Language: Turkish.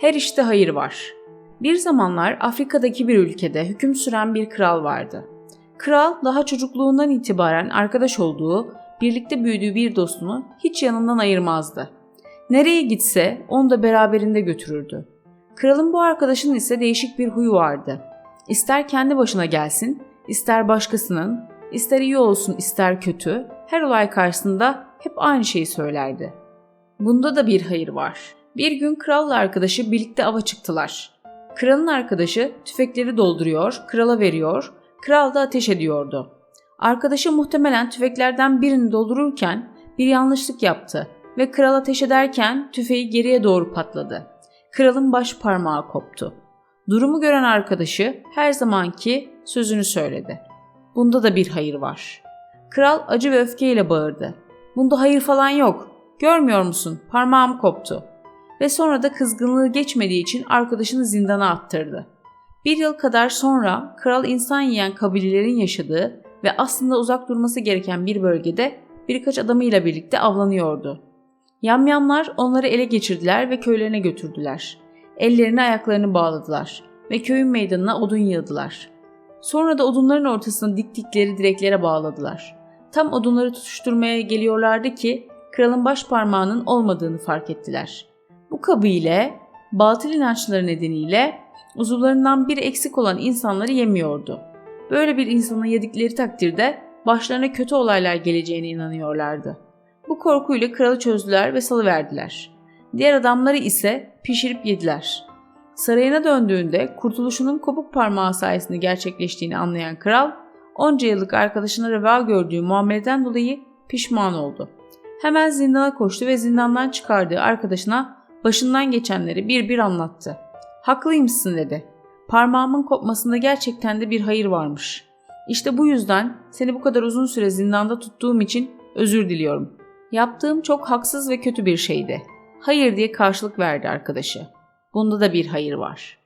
Her işte hayır var. Bir zamanlar Afrika'daki bir ülkede hüküm süren bir kral vardı. Kral daha çocukluğundan itibaren arkadaş olduğu, birlikte büyüdüğü bir dostunu hiç yanından ayırmazdı. Nereye gitse onu da beraberinde götürürdü. Kralın bu arkadaşının ise değişik bir huyu vardı. İster kendi başına gelsin, ister başkasının, ister iyi olsun ister kötü, her olay karşısında hep aynı şeyi söylerdi. Bunda da bir hayır var. Bir gün kralla arkadaşı birlikte ava çıktılar. Kralın arkadaşı tüfekleri dolduruyor, krala veriyor, kral da ateş ediyordu. Arkadaşı muhtemelen tüfeklerden birini doldururken bir yanlışlık yaptı ve kral ateş ederken tüfeği geriye doğru patladı. Kralın baş parmağı koptu. Durumu gören arkadaşı her zamanki sözünü söyledi. Bunda da bir hayır var. Kral acı ve öfkeyle bağırdı. Bunda hayır falan yok. Görmüyor musun? Parmağım koptu. Ve sonra da kızgınlığı geçmediği için arkadaşını zindana attırdı. Bir yıl kadar sonra kral insan yiyen kabilelerin yaşadığı ve aslında uzak durması gereken bir bölgede birkaç adamıyla birlikte avlanıyordu. Yamyamlar onları ele geçirdiler ve köylerine götürdüler. Ellerini ayaklarını bağladılar ve köyün meydanına odun yığdılar. Sonra da odunların ortasına diktikleri direklere bağladılar. Tam odunları tutuşturmaya geliyorlardı ki kralın baş parmağının olmadığını fark ettiler. Bu kabile batıl inançları nedeniyle uzuvlarından biri eksik olan insanları yemiyordu. Böyle bir insanı yedikleri takdirde başlarına kötü olaylar geleceğine inanıyorlardı. Bu korkuyla kralı çözdüler ve salıverdiler. Diğer adamları ise pişirip yediler. Sarayına döndüğünde kurtuluşunun kopuk parmağı sayesinde gerçekleştiğini anlayan kral, onca yıllık arkadaşına reva gördüğü muameleden dolayı pişman oldu. Hemen zindana koştu ve zindandan çıkardığı arkadaşına başından geçenleri bir bir anlattı. Haklıymışsın dedi. Parmağımın kopmasında gerçekten de bir hayır varmış. İşte bu yüzden seni bu kadar uzun süre zindanda tuttuğum için özür diliyorum. Yaptığım çok haksız ve kötü bir şeydi. Hayır diye karşılık verdi arkadaşı. Bunda da bir hayır var.